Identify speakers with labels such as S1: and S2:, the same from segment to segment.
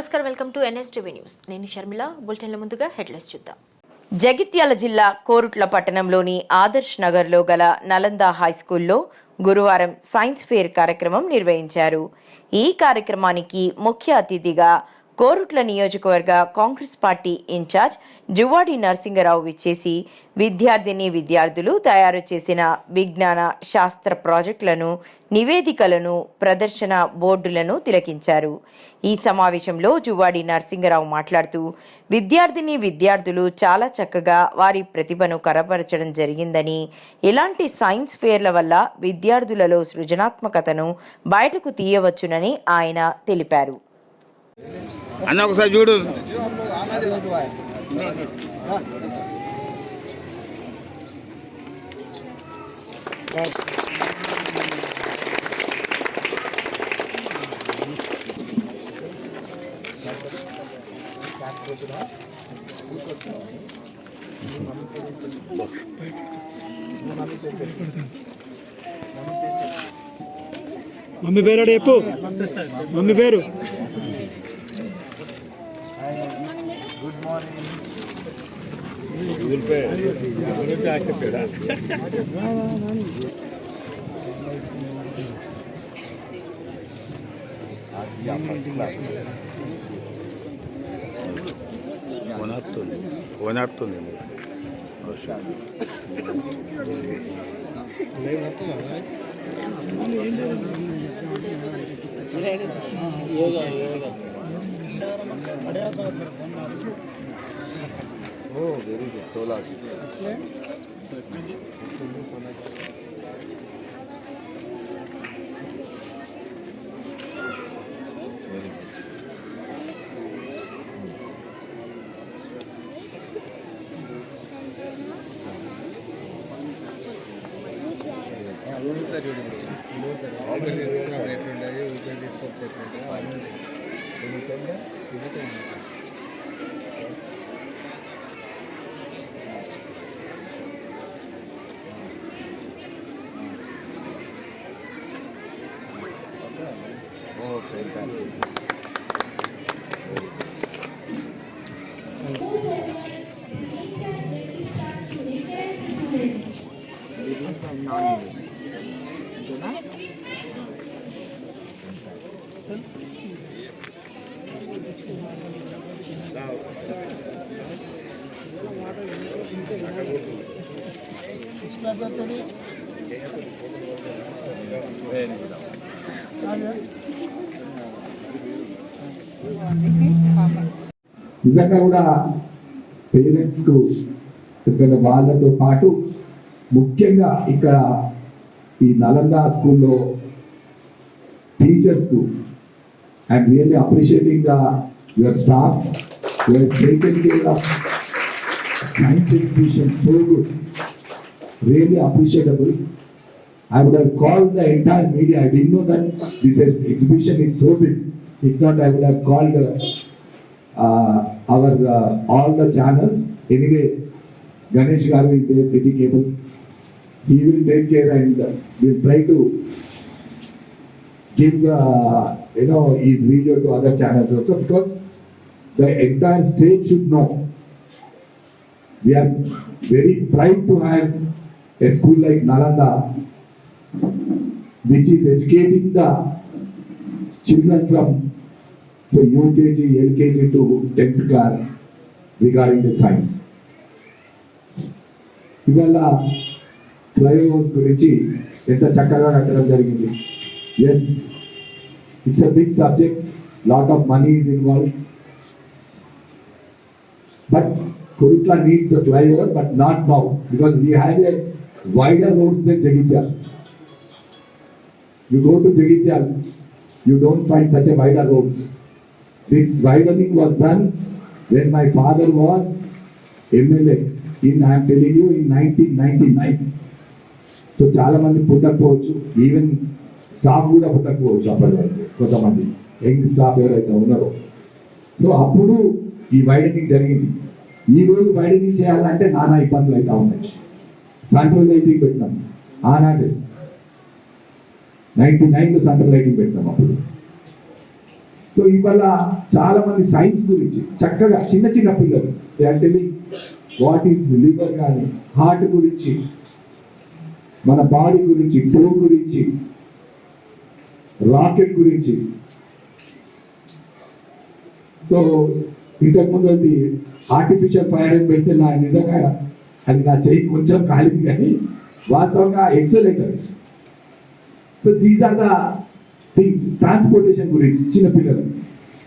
S1: నమస్కారం welcome to NSTV news. నేను షర్మిల. బులెటిన్ల ముందుగా హెడ్లైన్స్ చూద్దాం.
S2: జగిత్యాల జిల్లా కోరుట్ల పట్టణంలోని ఆదర్శ్ నగర్లో గల నలంద హై స్కూల్లో గురువారం సైన్స్ ఫేర్ కార్యక్రమం నిర్వహించారు. ఈ కార్యక్రమానికి ముఖ్య అతిథిగా కోరుట్ల నియోజకవర్గ Congress party in charge Juvvadi Narasingarao విచ్చేసి విద్యార్థిని విద్యార్థులు తయారు చేసిన విజ్ఞాన శాస్త్ర ప్రాజెక్టులను నివేదికలను ప్రదర్శన బోర్డులను తిలకించారు. ఈ సమావేశంలో జువాడి నరసింగరావు మాట్లాడుతూ విద్యార్థిని విద్యార్థులు చాలా చక్కగా వారి ప్రతిభను కనపరచడం జరిగిందని ఇలాంటి సైన్స్ ఫేర్ల వల్ల విద్యార్థులలో సృజనాత్మకతను బయటకు తీయవచ్చునని ఆయన తెలిపారు.
S3: అన్న ఒకసారి చూడు.
S4: మమ్మీ పేరు చెప్పు. మమ్మీ పేరు.
S3: వనత్తుంది వనత్తుంది ओह वेरी
S4: गुड सोलह
S3: ఆర్డర్ తీసుకున్నప్పుడు ఎట్లుంటుంది ఊపిరి తీసుకొచ్చి ఎట్లుంటుంది అన్నీ non
S5: నిజంగా కూడా పేరెంట్స్కు ఇక్కడ వాళ్ళతో పాటు ముఖ్యంగా ఇక్కడ ఈ నలంద స్కూల్లో టీచర్స్కు and really appreciating the your staff you taken care of science exhibition so good. Really appreciable. I would have called the entire media. I didn't know that this is- exhibition is so big. If not, I would have called uh, uh, our, uh, all the channels. Anyway, Ganesh Garu is there, city cable. He will take care and uh, will try to give, uh, you know, his video to other channels also because the entire state should know. We are very proud to have a school like Nalanda which is educating the children from so UKG, LKG to 10th class regarding the science. ఇవాళ flyovers గురించి ఎంత చక్కగా కట్టడం జరిగింది yes it's a big subject lot of money is involve But Kurutla needs a flyover, but not now, because we have a wider roads than Jagitial. You go to Jagitial, you don't find such a wider roads. This widening was done when my father was MLA in, I am telling you, in 1999. So చాలా మంది పుట్టకపోవచ్చు even staff కూడా పుట్టకపోవచ్చు అప్పటి వరకు కొంతమంది young staff ఎవరైతే ఉన్నారో so అప్పుడు ఈ వైడనింగ్ జరిగింది. ఈ రోజు వైడనింగ్ చేయాలంటే నానా ఇబ్బందులు అయితే ఉన్నాయి. సెంట్రల్ లైటింగ్ పెట్టినాం. ఆనాడు నైన్టీ నైన్లో సెంట్రల్ లైటింగ్ పెట్టినాం అప్పుడు. సో ఇవల్ల చాలా మంది సైన్స్ గురించి చక్కగా చిన్న చిన్న పిల్లలు అంటే వాట్ ఈస్ లివర్ కానీ హార్ట్ గురించి మన బాడీ గురించి టో గురించి రాకెట్ గురించి. సో ఇంతకుముందు అది ఆర్టిఫిషియల్ ఫైర్ పెడితే నా నిజంగా అది నా చెయ్యి కొంచెం కాలింది కానీ వాస్తవంగా escalator so these are the things transportation గురించి చిన్న పిల్లలు.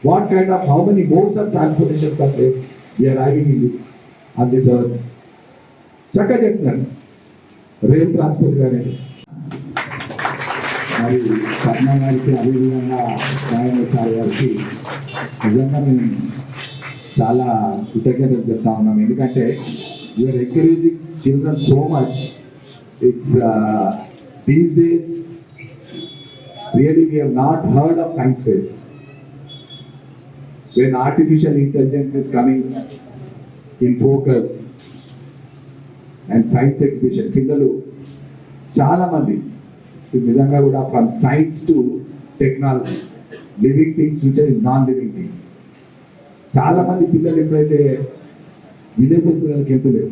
S5: What kind of how many modes of transportation అంటే we're having in on this earth చక్కగా చెప్తున్నాను రైల్ ట్రాన్స్పోర్ట్ కానీ మరి పట్నం గారికి అదేవిధంగా సార్ గారికి నిజంగా నేను చాలా కృతజ్ఞతలు చెప్తా ఉన్నాం ఎందుకంటే you're encouraging children so much it's these days really we have not heard of science face when artificial intelligence is coming in focus and science exhibition పిల్లలు చాలా మంది నిజంగా కూడా from science to technology living things future is non living things చాలా మంది పిల్లలు ఎప్పుడైతే villages వెళ్తలేరు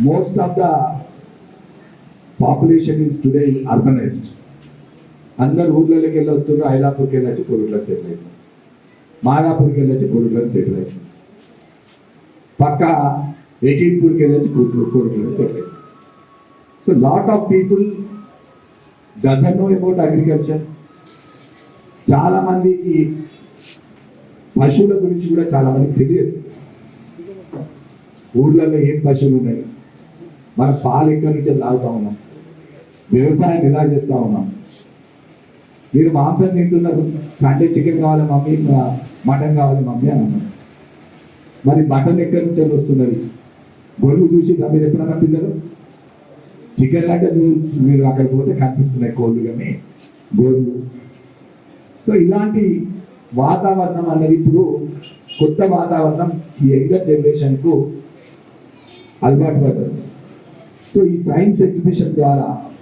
S5: most of the population is today urbanized అందరు ఊర్లలోకి వెళ్ళి వస్తున్నారు ఐలాపూర్కి వెళ్ళొచ్చి పొరుగులకు సెటిల్ అవుతుంది మాదాపూర్కి వెళ్ళొచ్చి పొరుగులకు సెటిల్ అవుతుంది పక్క ఎకీపూర్కి వెళ్ళొచ్చి కూతురు కోరుకులకు సెటిల్ అవుతుంది so lot of people doesn't know about agriculture చాలా మందికి పశువుల గురించి కూడా చాలా మందికి తెలియదు. ఊర్లలో ఏం పశువులు ఉన్నాయి? మన పాలు ఎక్కడి నుంచి లాగుతా ఉన్నాం. వ్యవసాయం ఎలా చేస్తూ ఉన్నాం? మీరు మాంసం తింటున్నారు. సండే చికెన్ కావాలి మమ్మీ? మటన్ కావాలి మమ్మీ అని అన్నారు. మరి మటన్ ఎక్కడి నుంచి వస్తున్నది? గొర్రెలు చూసి మీరు ఎప్పుడన్నా పిల్లలు? చికెన్ లాంటి మీరు- మీరు అక్కడికి పోతే కనిపిస్తున్నాయి కోళ్ళు కానీ గొర్రెలు. సో ఇలాంటి వాతావరణం అనేది ఇప్పుడు కొత్త వాతావరణం ఈ యంగర్ జనరేషన్కు అలవాటు పడుతుంది. సో ఈ సైన్స్ ఎగ్జిబిషన్ ద్వారా